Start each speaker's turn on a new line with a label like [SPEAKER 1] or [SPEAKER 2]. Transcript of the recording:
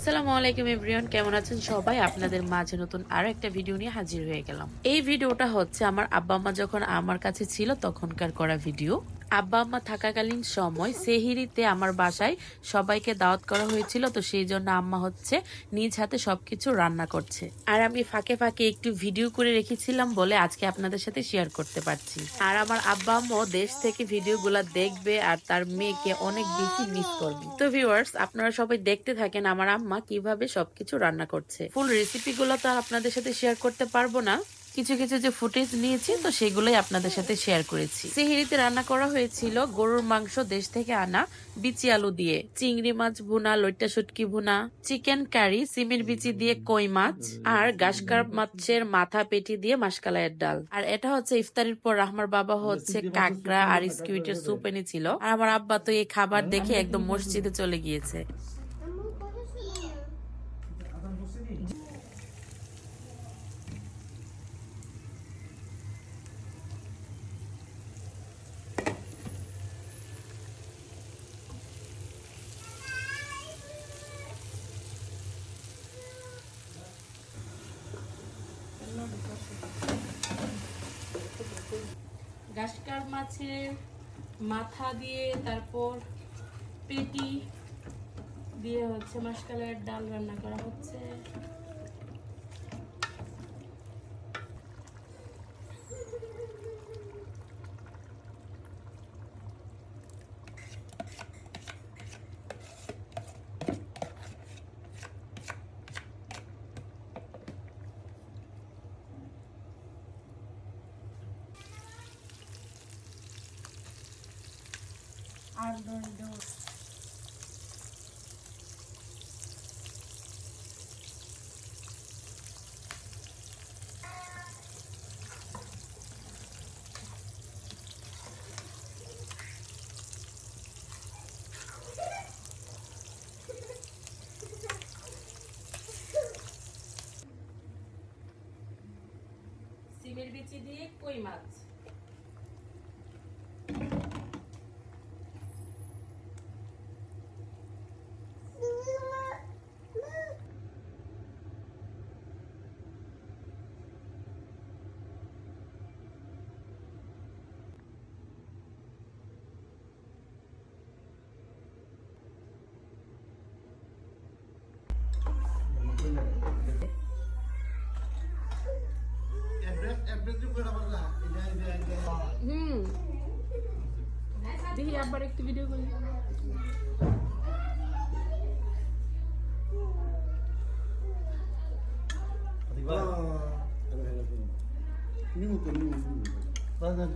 [SPEAKER 1] আসসালামু আলাইকুম এভরিওয়ান, কেমন আছেন সবাই? আপনাদের মাঝে নতুন আরও একটা ভিডিও নিয়ে হাজির হয়ে গেলাম। এই ভিডিওটা হচ্ছে আমার আব্বা আম্মা যখন আমার কাছে ছিল তখনকার করা ভিডিও। আব্বা আম্মা থাকাকালীন সময় সেহিরিতে আমার বাসায় সবাইকে দাওয়াত করা হয়েছিল, তো সেই জন্য আম্মা হচ্ছে নিজ হাতে সবকিছু রান্না করছে। আর আমি ফাঁকে ফাঁকে একটু ভিডিও করে রেখেছিলাম বলে আজকে আপনাদের সাথে শেয়ার করতে পারছি। আর আমার আব্বা দেশ থেকে ভিডিওগুলা দেখবে আর তার মেয়েকে অনেক বেশি মিস করবে। তো ভিউয়ার্স আপনারা সবাই দেখতে থাকেন আমার আম্মা। কীভাবে সবকিছু রান্না করছে। ফুল রেসিপি গুলো তো আপনাদের সাথে শেয়ার করতে পারব না। কিছু কিছু যে ফুটেজ নিয়েছি তো সেগুলোই আপনাদের সাথে শেয়ার করেছি। সেহেরিতে রান্না করা হয়েছিল গরুর মাংস দেশ থেকে আনা বিচি আলু দিয়ে। চিংড়ি মাছ ভুনা লইট্টা শুটকি ভুনা চিকেন কারি সিমের বিচি দিয়ে কই মাছ আর গাসকার মাছের মাথা পেটি দিয়ে মাসকালাইয়ের ডাল। আর এটা হচ্ছে ইফতারির পর রাহমার বাবা হচ্ছে কাকড়া আর স্কুইটের স্যুপ এনেছিল। আর আমার আব্বা তো এই খাবার দেখে একদম মসজিদে চলে গিয়েছে। গাসকার মাছের মাথা দিয়ে তারপর পেটি দিয়ে হচ্ছে মাসকালের ডাল রান্না করা হচ্ছে। Arbondos. Simir biti değil, koymat. হুম দেখি আবার একটু ভিডিও করি
[SPEAKER 2] Minuto, minuto, minuto.